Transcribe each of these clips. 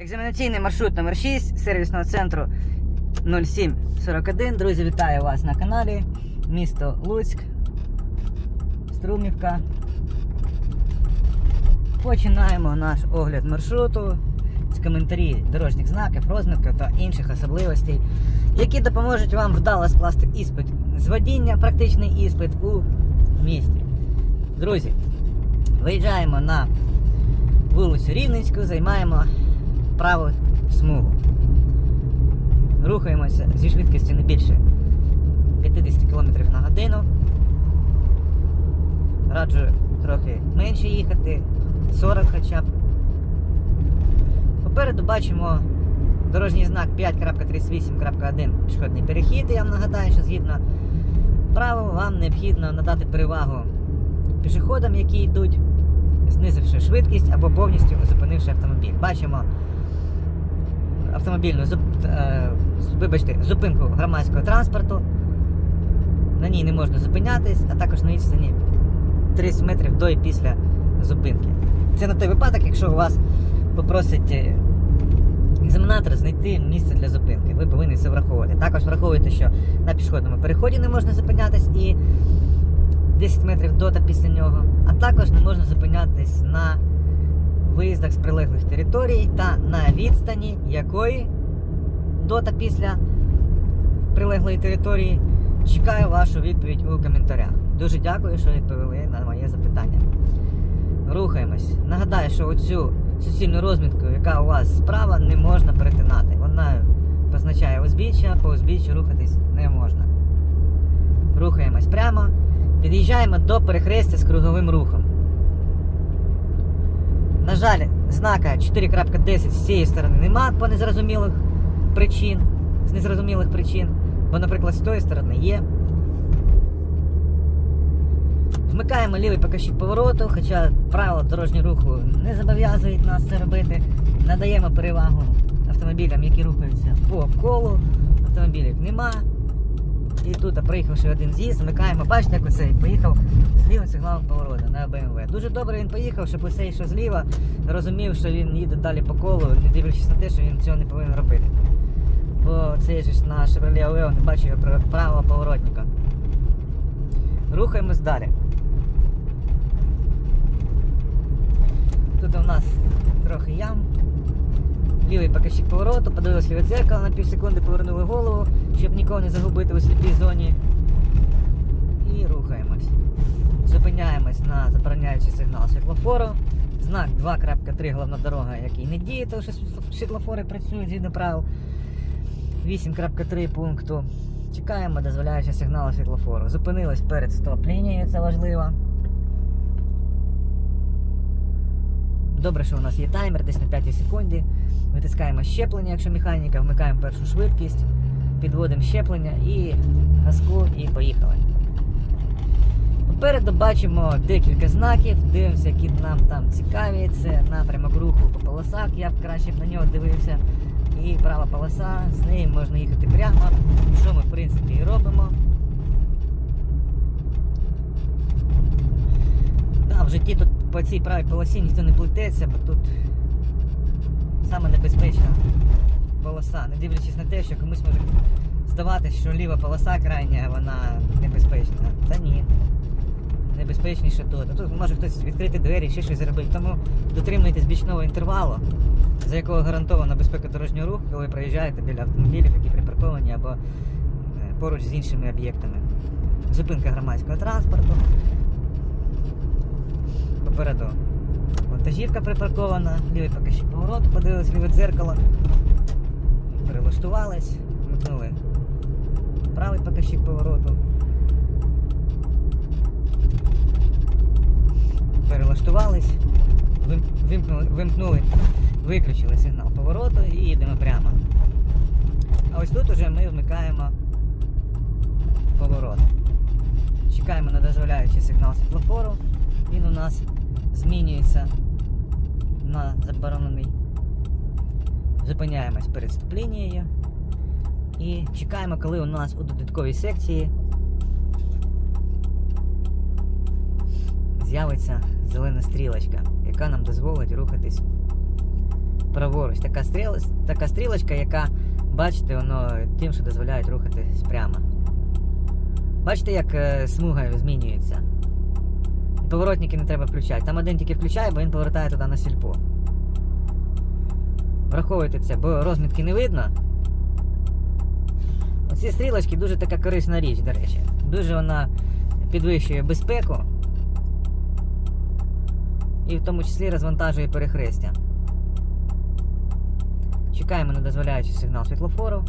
Екзаменаційний маршрут номер 6 сервісного центру 0741. Друзі, вітаю вас на каналі. Місто Луцьк, Струмівка. Починаємо наш огляд маршруту з коментарі дорожніх знаків, розмітків та інших особливостей, які допоможуть вам вдало скласти іспит з водіння, практичний іспит у місті. Друзі, виїжджаємо на вулицю Рівненську, займаємо праву смугу. Рухаємося зі швидкістю не більше 50 км на годину. Раджу трохи менше їхати, 40 хоча б. Попереду бачимо дорожній знак 5.38.1 пішохідний перехід. Я вам нагадаю, що згідно правил вам необхідно надати перевагу пішоходам, які йдуть, знизивши швидкість або повністю зупинивши автомобіль. Бачимо автомобільну зуп... е, вибачте, зупинку громадського транспорту. На ній не можна зупинятись, а також на відстані 30 метрів до і після зупинки. Це на той випадок, якщо у вас попросить е, екзаменатор знайти місце для зупинки. Ви повинні це враховувати. Також враховуйте, що на пішохідному переході не можна зупинятись і 10 метрів до та після нього, а також не можна зупинятись на виїздах з прилеглих територій та на відстані якої до та після прилеглої території. Чекаю вашу відповідь у коментарях. Дуже дякую, що відповіли на моє запитання. Рухаємось. Нагадаю, що оцю суцільну розмітку, яка у вас справа, не можна перетинати. Вона позначає узбіччя, по узбіччю рухатись не можна. Рухаємось прямо. Під'їжджаємо до перехрестя з круговим рухом. На жаль, знака 4.10 з цієї сторони нема по незрозумілих причин. З незрозумілих причин. Бо, наприклад, з тої сторони є. Вмикаємо лівий показчик повороту, хоча правила дорожнього руху не зобов'язують нас це робити. Надаємо перевагу автомобілям, які рухаються по колу. Автомобілів нема. І тут, приїхавши один з'їзд, вмикаємо, бачите, як оцей поїхав лівим сигналом повороту на БМВ. Дуже добре він поїхав, щоб оцей, що зліва, розумів, що він їде далі по колу, не дивлячись на те, що він цього не повинен робити. Бо цей ж на Chevrolet Aveo не бачив правого поворотника. Рухаємось далі. Тут у нас трохи ям. Лівий показчик повороту, подивилися ліве дзеркало на півсекунди, повернули голову, щоб нікого не загубити у сліпій зоні. І рухаємось. Зупиняємось на забороняючий сигнал світлофору. Знак 2.3 головна дорога, який не діє, тому що світлофори працюють згідно правил. 8.3 пункту. Чекаємо дозволяючи сигналу світлофору. Зупинились перед стоп-лінією, це важливо. Добре, що у нас є таймер десь на 5 секунді. Витискаємо щеплення, якщо механіка, вмикаємо першу швидкість, підводимо щеплення і газку і поїхали. Попереду бачимо декілька знаків, дивимося, які нам там цікаві. Це напрямок руху по полосах, я б краще на нього дивився. І права полоса, з неї можна їхати прямо, що ми в принципі і робимо. Да, в житті тут по цій правій полосі ніхто не плететься, бо тут саме небезпечна полоса, не дивлячись на те, що комусь може здаватися, що ліва полоса крайня, вона небезпечна. Та ні. Небезпечніше тут. Тут може хтось відкрити двері, ще щось зробити. Тому дотримуйтесь бічного інтервалу, за якого гарантована безпека дорожнього руху, коли ви проїжджаєте біля автомобілів, які припарковані або е, поруч з іншими об'єктами. Зупинка громадського транспорту. Попереду вантажівка припаркована, лівий показчик повороту, подивились ліве дзеркало, перелаштувались, вмикнули правий показчик повороту. Перелаштувались, вимкнули, вимкнули, виключили сигнал повороту і їдемо прямо. А ось тут уже ми вмикаємо поворот. Чекаємо на дозволяючий сигнал світлофору. Він у нас змінюється на заборонений. Зупиняємось перед стоп-лінією і чекаємо, коли у нас у додатковій секції з'явиться зелена стрілочка, яка нам дозволить рухатись праворуч. Така, стріл, така стрілочка, яка, бачите, воно тим, що дозволяє рухатись прямо. Бачите, як е, смуга змінюється. Поворотники не треба включати. Там один тільки включає, бо він повертає туди на сільпо. Враховуйте це, бо розмітки не видно. Оці стрілочки дуже така корисна річ, до речі. Дуже вона підвищує безпеку. І в тому числі розвантажує перехрестя. Чекаємо на дозволяючий сигнал світлофору.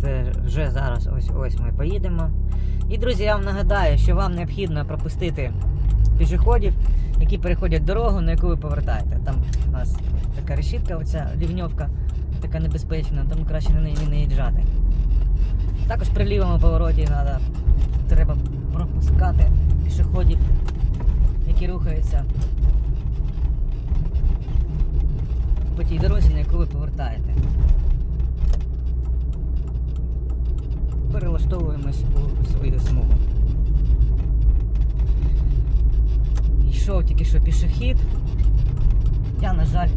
Це вже зараз ось ось ми поїдемо. І, друзі, я вам нагадаю, що вам необхідно пропустити пішоходів, які переходять дорогу, на яку ви повертаєте. Там у нас така решітка, оця лівньовка, така небезпечна, тому краще на неї не наїжджати. Також при лівому повороті треба, треба пропускати пішоходів, які рухаються по тій дорозі, на яку ви повертаєте. Перелаштовуємось у свою смугу. Йшов тільки що пішохід. Я, на жаль,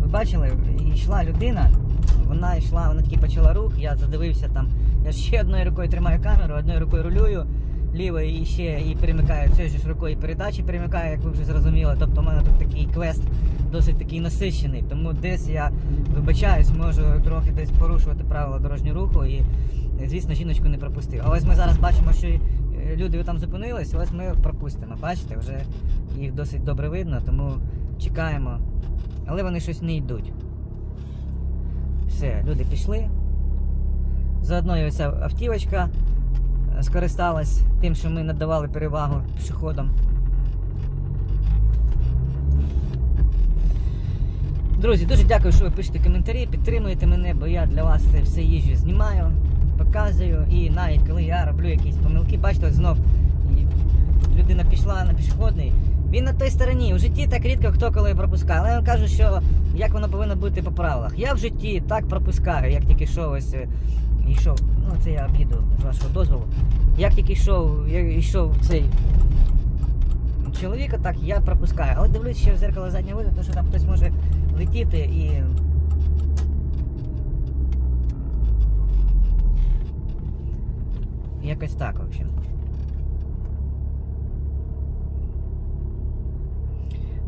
ви бачили, йшла людина, вона йшла, вона тільки почала рух, я задивився там. Я ще одною рукою тримаю камеру, одною рукою рулюю, лівою і ще і перемикаю цією ж рукою передачі перемикаю, як ви вже зрозуміли. Тобто у мене тут такий квест досить такий насищений. Тому десь я вибачаюсь, можу трохи десь порушувати правила дорожнього руху і, звісно, жіночку не пропустив. А ось ми зараз бачимо, що е, люди там зупинились, ось ми пропустимо. Бачите, вже їх досить добре видно, тому чекаємо. Але вони щось не йдуть. Все, люди пішли. Заодно і оця автівочка е, скористалась тим, що ми надавали перевагу пішоходам. Друзі, дуже дякую, що ви пишете коментарі, підтримуєте мене, бо я для вас це все їжджу, знімаю, показую. І навіть коли я роблю якісь помилки, бачите, знов людина пішла на пішохідний. Він на той стороні. У житті так рідко хто коли пропускає. Але я кажу, що як воно повинно бути по правилах. Я в житті так пропускаю, як тільки йшов ось е, йшов. Ну це я обіду з вашого дозволу. Як тільки йшов, йшов цей чоловіка, так я пропускаю. Але дивлюсь ще в зеркало заднього виду, тому що там хтось може летіти і. Якось так, в общем.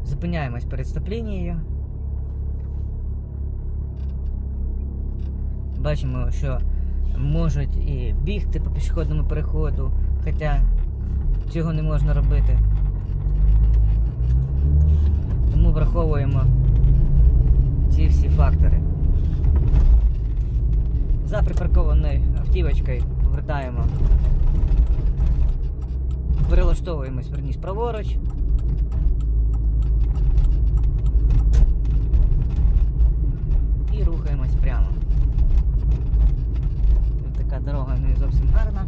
Зупиняємось перед стоп-лінією. Бачимо, що можуть і бігти по пішохідному переходу, хоча цього не можна робити. Тому враховуємо ці всі фактори. За припаркованою автівочкою повертаємо, перелаштовуємось верніс праворуч. І рухаємось прямо. Тут така дорога не зовсім гарна.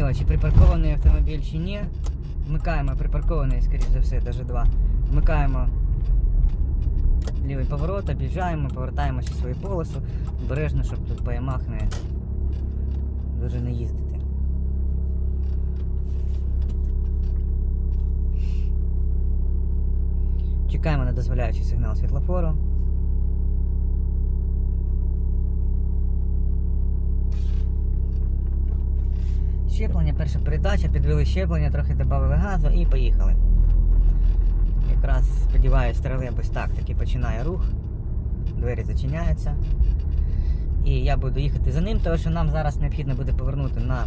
Там зрозуміло, чи припаркований автомобіль, чи ні. Вмикаємо припаркований, скоріш за все, навіть два. Вмикаємо лівий поворот, об'їжджаємо, повертаємося в свою полосу. Обережно, щоб тут по ямах не дуже не їздити. Чекаємо на дозволяючий сигнал світлофору. Щеплення, перша передача, підвели щеплення, трохи додали газу і поїхали. Якраз сподіваюсь, тролейбус так таки починає рух. Двері зачиняються. І я буду їхати за ним, тому що нам зараз необхідно буде повернути на.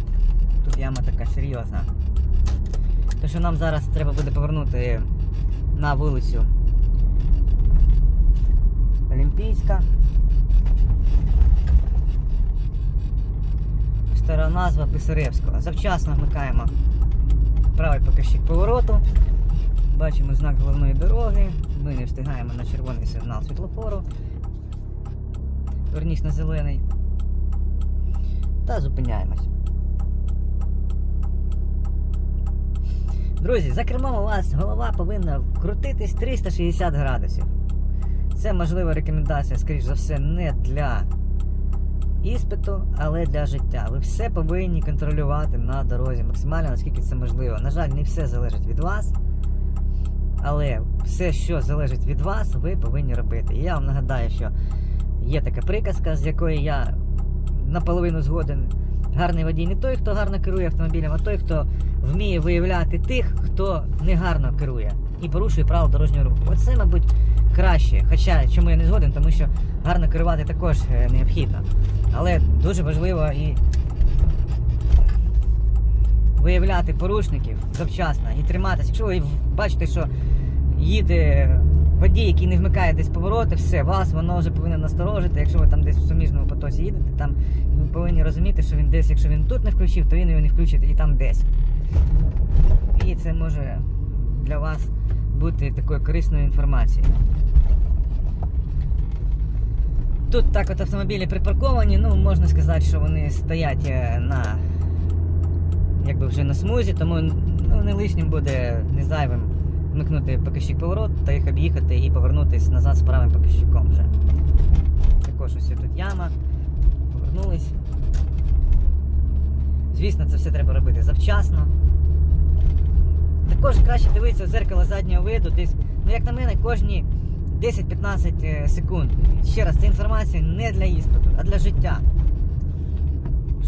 Тут яма така серйозна. Тому що нам зараз треба буде повернути на вулицю Олімпійська. Стара назва Писаревського. Завчасно вмикаємо правий покажчик повороту. Бачимо знак головної дороги. Ми не встигаємо на червоний сигнал світлофору. Верніше на зелений. Та зупиняємось. Друзі, за кермом у вас голова повинна крутитись 360 градусів. Це можлива рекомендація, скоріш за все, не для іспиту, але для життя. Ви все повинні контролювати на дорозі максимально, наскільки це можливо. На жаль, не все залежить від вас. Але все, що залежить від вас, ви повинні робити. І я вам нагадаю, що є така приказка, з якої я наполовину згоден. Гарний водій не той, хто гарно керує автомобілем, а той, хто вміє виявляти тих, хто негарно керує і порушує правила дорожнього руху. Оце, мабуть, краще. Хоча чому я не згоден, тому що гарно керувати також е, необхідно. Але дуже важливо і виявляти порушників завчасно і триматися. Якщо ви бачите, що їде водій, який не вмикає десь повороти, все, вас воно вже повинно насторожити. Якщо ви там десь в суміжному потоці їдете, там ви повинні розуміти, що він десь, якщо він тут не включив, то він його не включить і там десь. І це може для вас бути такою корисною інформацією. Тут так от автомобілі припарковані, ну можна сказати, що вони стоять е, на якби вже на смузі, тому ну, не лишнім буде не зайвим вмикнути покищик поворот та їх об'їхати і повернутися назад з правим покищиком вже. Також ось тут яма. Повернулись. Звісно, це все треба робити завчасно. Також краще дивитися в зеркало заднього виду, десь, ну як на мене, кожні 10-15 е, секунд. Ще раз, це інформація не для іспиту, а для життя.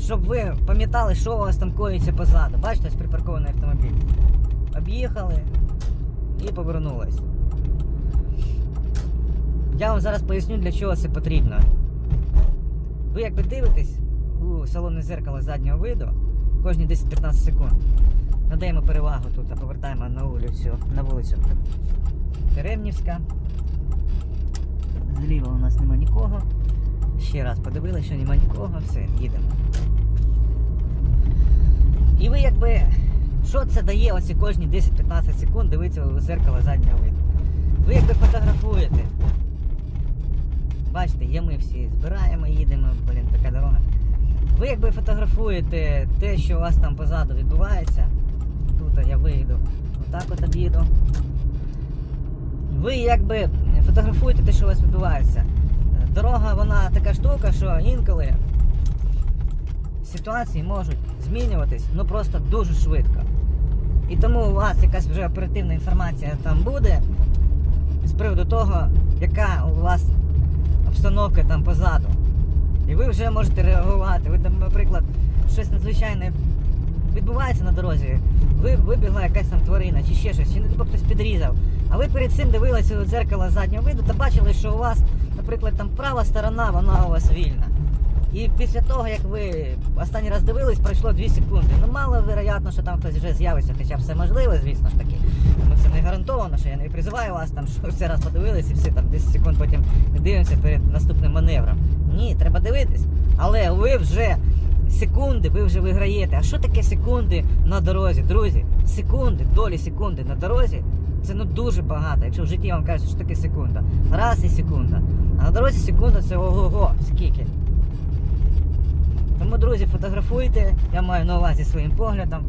Щоб ви пам'ятали, що у вас там коїться позаду. Бачите, ось припаркований автомобіль. Об'їхали і повернулись. Я вам зараз поясню, для чого це потрібно. Ви якби дивитесь у салонне зеркало заднього виду кожні 10-15 секунд. Надаємо перевагу тут, а повертаємо на вулицю, на вулицю Теремнівська. Зліва у нас нема нікого. Ще раз подивилися, що нема нікого, все, їдемо. І ви якби. Що це дає оці кожні 10-15 секунд дивитися у зеркало заднього виду? Ви якби фотографуєте. Бачите, є ми всі збираємо, їдемо, блін, така дорога. Ви якби фотографуєте те, що у вас там позаду відбувається. Тут я вийду, отак от об'їду. Ви якби фотографуєте те, що у вас відбувається. Дорога, вона така штука, що інколи ситуації можуть змінюватись ну просто дуже швидко. І тому у вас якась вже оперативна інформація там буде з приводу того, яка у вас обстановка там позаду. І ви вже можете реагувати. Ви наприклад, щось надзвичайне відбувається на дорозі, ви вибігла якась там тварина чи ще щось, чи не хтось підрізав. А ви перед цим дивилися у дзеркало заднього виду та бачили, що у вас, наприклад, там права сторона, вона у вас вільна. І після того, як ви останній раз дивились, пройшло 2 секунди. Ну мало вероятно, що там хтось вже з'явиться, хоча все можливо, звісно ж таки. Ну це не гарантовано, що я не призиваю вас там, що все раз подивились і все там 10 секунд потім дивимося перед наступним маневром. Ні, треба дивитись. Але ви вже секунди, ви вже виграєте. А що таке секунди на дорозі? Друзі, секунди, долі секунди на дорозі. Це ну дуже багато. Якщо в житті вам кажуть, що таке секунда. Раз і секунда. А на дорозі секунда це ого-го, скільки. Тому, друзі, фотографуйте, я маю на увазі своїм поглядом,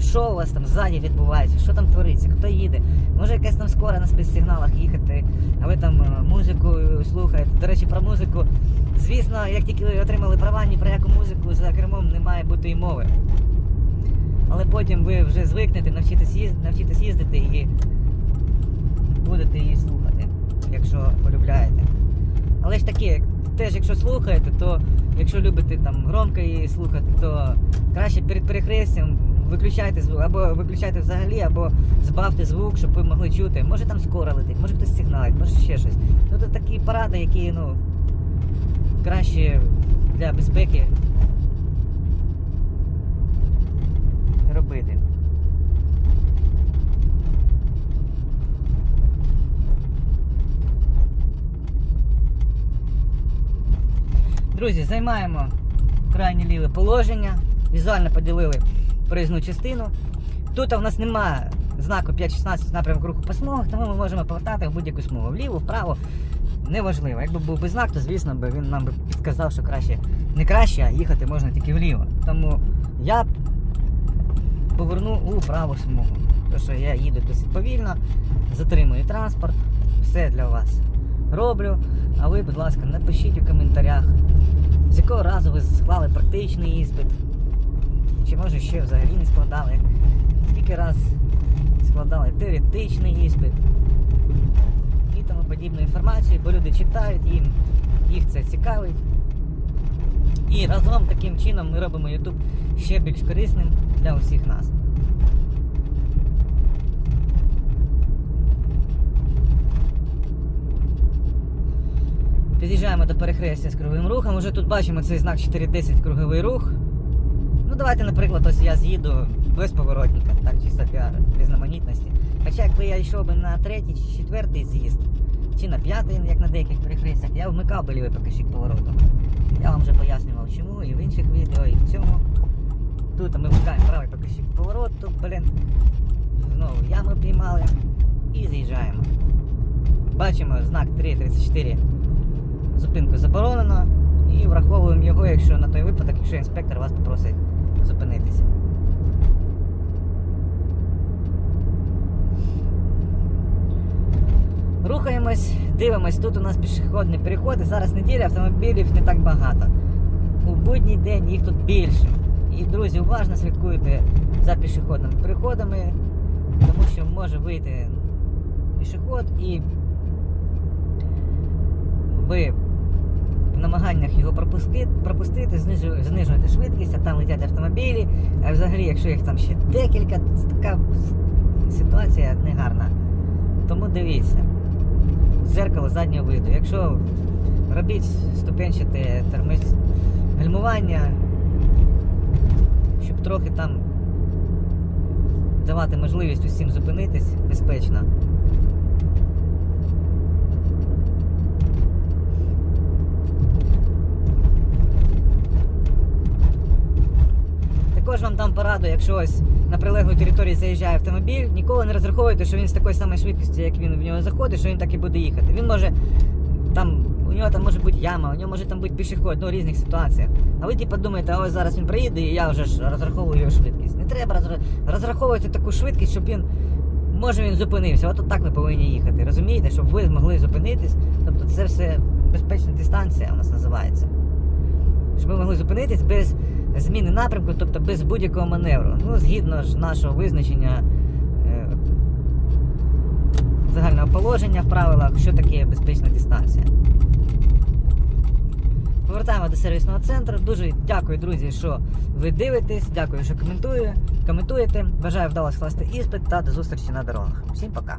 що у вас там ззаді відбувається, що там твориться, хто їде. Може якась там скоро на спецсигналах їхати, а ви там е, музику слухаєте. До речі, про музику. Звісно, як тільки ви отримали права, ні про яку музику за кермом не має бути і мови. Але потім ви вже звикнете, навчитесь, їз... навчитесь їздити і будете її слухати, якщо полюбляєте. Але ж таки, теж якщо слухаєте, то якщо любите там громко її слухати, то краще перед перехрестям виключайте звук, або виключайте взагалі, або збавте звук, щоб ви могли чути. Може там скоро летить, може хтось сигналить, може ще щось. Ну це такі поради, які ну краще для безпеки робити. Друзі, займаємо крайнє ліве положення, візуально поділили проїзну частину. Тут у нас немає знаку 5.16 напрямок руху по смугах, тому ми можемо повертати в будь-яку смугу. Вліво, вправо, неважливо. Якби був би знак, то звісно би він нам би підказав, що краще не краще, а їхати можна тільки вліво. Тому я поверну у праву смугу. Тому що я їду досить повільно, затримую транспорт, все для вас роблю. А ви, будь ласка, напишіть у коментарях, з якого разу ви склали практичний іспит, чи може ще взагалі не складали, скільки раз складали теоретичний іспит і тому подібну інформацію, бо люди читають, їм їх це цікавить. І разом таким чином ми робимо YouTube ще більш корисним для усіх нас. Під'їжджаємо до перехрестя з круговим рухом. Уже тут бачимо цей знак 410 круговий рух. Ну давайте, наприклад, ось я з'їду без поворотника, так чисто для різноманітності. Хоча якби я йшов би на третій чи четвертий з'їзд, чи на п'ятий, як на деяких перехрестях, я вмикав би лівий покажчик повороту. Я вам вже пояснював чому і в інших відео, і в цьому. Тут ми вмикаємо правий покажчик повороту, блін. Знову яму піймали і з'їжджаємо. Бачимо знак 3.34 зупинку заборонено і враховуємо його, якщо на той випадок, якщо інспектор вас попросить зупинитися. Рухаємось, дивимось, тут у нас пішохідні переходи. Зараз неділя, автомобілів не так багато. У будній день їх тут більше. І, друзі, уважно слідкуйте за пішохідними переходами, тому що може вийти пішохід і ви в намаганнях його пропустити, пропустити знижуєте швидкість, а там летять автомобілі. А взагалі, якщо їх там ще декілька, це така ситуація негарна. Тому дивіться. Зеркало заднього виду. Якщо робіть ступенчате термис гальмування, трохи там давати можливість усім зупинитись безпечно. Також вам дам пораду, якщо ось на прилеглу території заїжджає автомобіль, ніколи не розраховуйте, що він з такої самої швидкості, як він в нього заходить, що він так і буде їхати. Він може там, нього там може бути яма, у нього може там бути пішохід, ну в різних ситуаціях. А ви типу думаєте, ось зараз він приїде і я вже ж розраховую його швидкість. Не треба розраховувати таку швидкість, щоб він. Може він зупинився, от так ви повинні їхати. Розумієте, щоб ви змогли зупинитись. Тобто це все безпечна дистанція у нас називається щоб ми могли зупинитись без зміни напрямку, тобто без будь-якого маневру. Ну, згідно ж нашого визначення загального положення в правилах, що таке безпечна дистанція. Повертаємо до сервісного центру. Дуже дякую, друзі, що ви дивитесь. Дякую, що коментує, коментуєте. Бажаю вдалося скласти іспит та до зустрічі на дорогах. Всім пока.